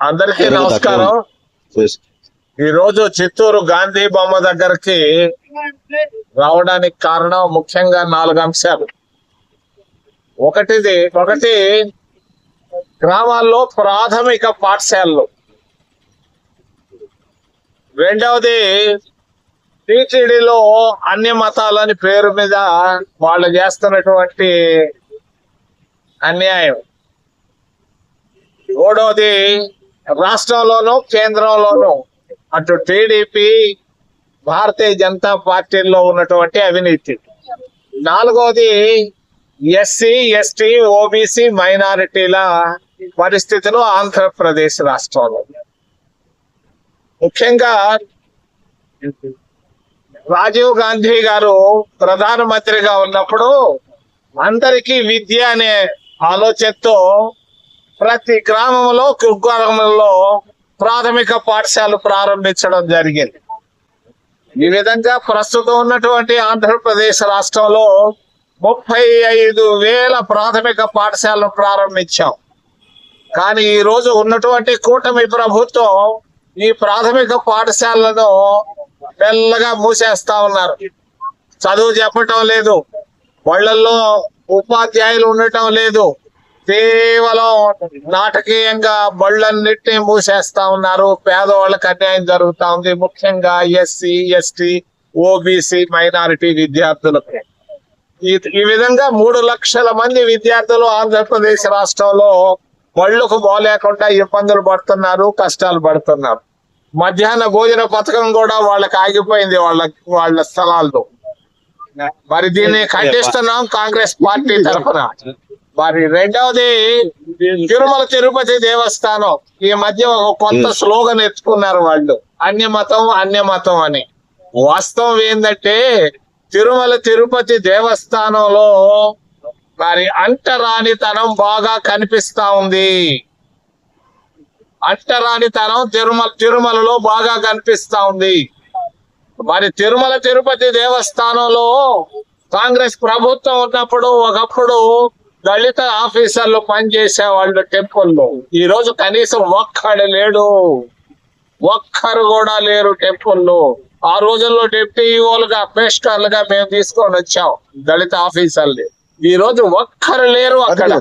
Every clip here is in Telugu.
అందరికీ నమస్కారం. ఈ రోజు చిత్తూరు గాంధీ బొమ్మ దగ్గరికి రావడానికి కారణం ముఖ్యంగా నాలుగు అంశాలు. ఒకటిది ఒకటి గ్రామాల్లో ప్రాథమిక పాఠశాలలు. రెండవది టీటీడీలో అన్ని మతాలని పేరు మీద వాళ్ళు చేస్తున్నటువంటి అన్యాయం. మూడవది రాష్ట్రంలోనూ కేంద్రంలోనూ అటు టీడీపీ భారతీయ జనతా పార్టీలో ఉన్నటువంటి అవినీతి. నాలుగవది ఎస్సీ ఎస్టీ ఓబీసీ మైనారిటీల పరిస్థితులు ఆంధ్రప్రదేశ్ రాష్ట్రంలో. ముఖ్యంగా రాజీవ్ గాంధీ గారు ప్రధానమంత్రిగా ఉన్నప్పుడు అందరికీ విద్య అనే ఆలోచనతో ప్రతి గ్రామంలో కుగ్రామంలో ప్రాథమిక పాఠశాల ప్రారంభించడం జరిగింది. ఈ విధంగా ప్రస్తుతం ఉన్నటువంటి ఆంధ్రప్రదేశ్ రాష్ట్రంలో ముప్పై ఐదు వేల ప్రాథమిక పాఠశాలను ప్రారంభించాం. కానీ ఈ రోజు ఉన్నటువంటి కూటమి ప్రభుత్వం ఈ ప్రాథమిక పాఠశాలను మెల్లగా మూసేస్తా ఉన్నారు. చదువు చెప్పటం లేదు. వాళ్ళల్లో ఉపాధ్యాయులు ఉండటం లేదు. కేవలం నాటకీయంగా బళ్ళన్నిటిని మూసేస్తా ఉన్నారు. పేదవాళ్ళకి అన్యాయం జరుగుతా ఉంది. ముఖ్యంగా ఎస్సీ ఎస్టీ ఓబీసీ మైనారిటీ విద్యార్థులకు. ఈ విధంగా మూడు లక్షల మంది విద్యార్థులు ఆంధ్రప్రదేశ్ రాష్ట్రంలో బళ్ళకు పోలేకుండా ఇబ్బందులు పడుతున్నారు కష్టాలు పడుతున్నారు. మధ్యాహ్న భోజన పథకం కూడా వాళ్ళకి ఆగిపోయింది వాళ్ళ వాళ్ళ స్థలాల్లో. మరి దీన్ని ఖండిస్తున్నాం కాంగ్రెస్ పార్టీ తరఫున. మరి రెండవది తిరుమల తిరుపతి దేవస్థానం. ఈ మధ్య ఒక కొత్త స్లోగన్ ఎత్తుకున్నారు వాళ్ళు. అన్య మతం అన్య మతం అని. వాస్తవం ఏంటంటే తిరుమల తిరుపతి దేవస్థానంలో మరి అంటరానితనం బాగా కనిపిస్తా ఉంది. అంటరానితనం తిరుమల తిరుమలలో బాగా కనిపిస్తా ఉంది. మరి తిరుమల తిరుపతి దేవస్థానంలో కాంగ్రెస్ ప్రభుత్వం ఉన్నప్పుడు ఒకప్పుడు దళిత ఆఫీసర్లు పనిచేసే వాళ్ళు టెంపుల్లో. ఈ రోజు కనీసం ఒక్కడు లేడు. ఒక్కరు కూడా లేరు టెంపుల్లో. ఆ రోజుల్లో డిప్యూలుగా పేస్టర్లుగా మేము తీసుకొని వచ్చాం దళిత ఆఫీసర్లు. ఈ రోజు ఒక్కరు లేరు అక్కడ.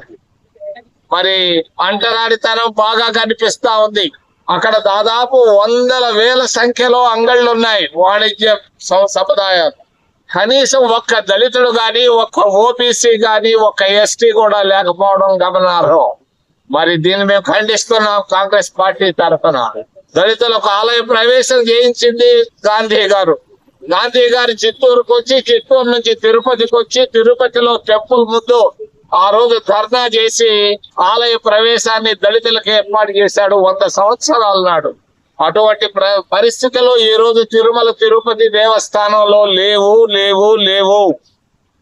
మరి అంటరాడితనం బాగా కనిపిస్తా ఉంది. అక్కడ దాదాపు వందల వేల సంఖ్యలో అంగళ్ళు ఉన్నాయి వాణిజ్య సముదాయాలు. కనీసం ఒక్క దళితుడు గాని ఒక్క ఓబీసీ గాని ఒక్క ఎస్టీ కూడా లేకపోవడం గమనార్హం. మరి దీన్ని మేము ఖండిస్తున్నాం కాంగ్రెస్ పార్టీ తరఫున. దళితులకు ఆలయ ప్రవేశం చేయించింది గాంధీ గారు. గాంధీ గారు చిత్తూరుకు వచ్చి చిత్తూరు నుంచి తిరుపతికి వచ్చి తిరుపతిలో టెంపుల్ ముందు ఆ రోజు ధర్నా చేసి ఆలయ ప్రవేశాన్ని దళితులకు ఏర్పాటు చేశాడు వంద సంవత్సరాల నాడు. అటువంటి ప్ర- పరిస్థితులు ఈ రోజు తిరుమల తిరుపతి దేవస్థానంలో లేవు లేవు లేవు.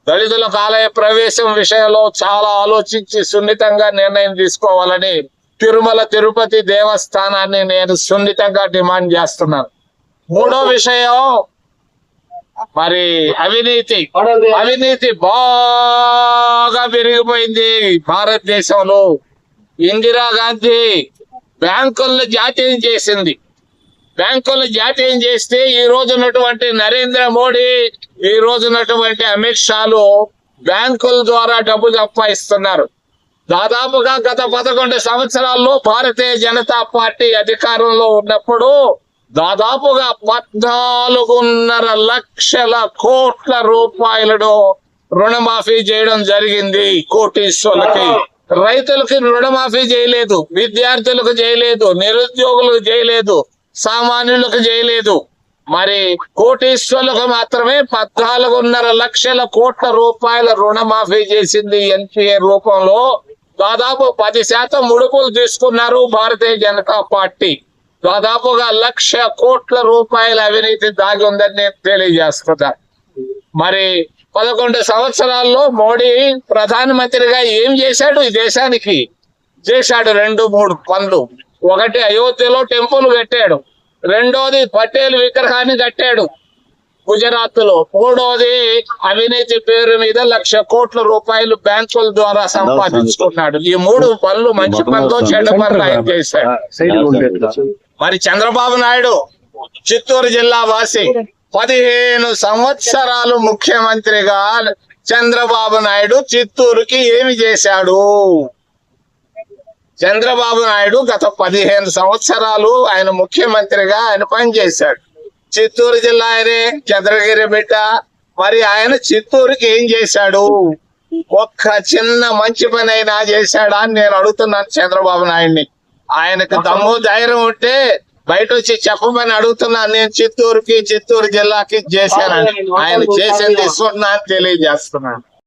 దళితులకు ఆలయ ప్రవేశం విషయంలో చాలా ఆలోచించి సున్నితంగా నిర్ణయం తీసుకోవాలని తిరుమల తిరుపతి దేవస్థానాన్ని నేను సున్నితంగా డిమాండ్ చేస్తున్నాను. మూడో విషయం మరి అవినీతి. అవినీతి బాగా పెరిగిపోయింది భారతదేశంలో. ఇందిరాగాంధీ బ్యాంకులను జాతీయం చేసింది. బ్యాంకులు జాతీయం చేస్తే ఈ రోజు ఉన్నటువంటి నరేంద్ర మోడీ ఈ రోజు ఉన్నటువంటి అమిత్ షాలు బ్యాంకుల ద్వారా డబ్బు అప్పాయిస్తున్నారు దాదాపుగా గత పదకొండు సంవత్సరాల్లో భారతీయ జనతా పార్టీ అధికారంలో ఉన్నప్పుడు దాదాపుగా పద్నాలుగున్నర లక్షల కోట్ల రూపాయలను రుణమాఫీ చేయడం జరిగింది కోటీశ్వర్లకి. రైతులకి రుణమాఫీ చేయలేదు విద్యార్థులకు చేయలేదు నిరుద్యోగులకు చేయలేదు. సామాన్యులకు చేయలేదు మరి కోటీశ్వరులకు మాత్రమే పద్నాలుగున్నర లక్షల కోట్ల రూపాయల రుణమాఫీ చేసింది ఎన్పిఏ రూపంలో. దాదాపు పది శాతం ముడుపులు తీసుకున్నారు భారతీయ జనతా పార్టీ. దాదాపుగా లక్ష కోట్ల రూపాయల అవినీతి దాగి ఉందని నేను తెలియజేస్తున్నా. మరి పదకొండు సంవత్సరాల్లో మోడీ ప్రధానమంత్రిగా ఏం చేశాడు ఈ దేశానికి? చేశాడు రెండు మూడు పనులు. ఒకటి అయోధ్యలో టెంపుల్ కట్టాడు. రెండోది పటేల్ విగ్రహాన్ని కట్టాడు. గుజరాత్లో మూడోది అవినీతి పేరు మీద లక్ష కోట్ల రూపాయలు బ్యాంకుల ద్వారా సంపాదించుకున్నాడు. ఈ మూడు పనులు మంచి పనులు చెడ్డ పనులు ఆయన చేశాడు. మరి చంద్రబాబు నాయుడు చిత్తూరు జిల్లా వాసి పదిహేను సంవత్సరాలు ముఖ్యమంత్రిగా చంద్రబాబు నాయుడు చిత్తూరుకి ఏమి చేశాడు? చంద్రబాబు నాయుడు గత పదిహేను సంవత్సరాలు ఆయన ముఖ్యమంత్రిగా ఆయన పనిచేశాడు. చిత్తూరు జిల్లా ఆయనే చంద్రగిరి బిడ్డ. మరి ఆయన చిత్తూరుకి ఏం చేశాడు? ఒక్క చిన్న మంచి పని అయినా చేశాడా అని నేను అడుగుతున్నాను చంద్రబాబు నాయుడిని. ఆయనకు దమ్ము ధైర్యం ఉంటే బయట వచ్చి చెప్పమని అడుగుతున్నాను నేను చిత్తూరుకి చిత్తూరు జిల్లాకి చేశానని. ఆయన చేసింది సున్నా అని తెలియజేస్తున్నాను.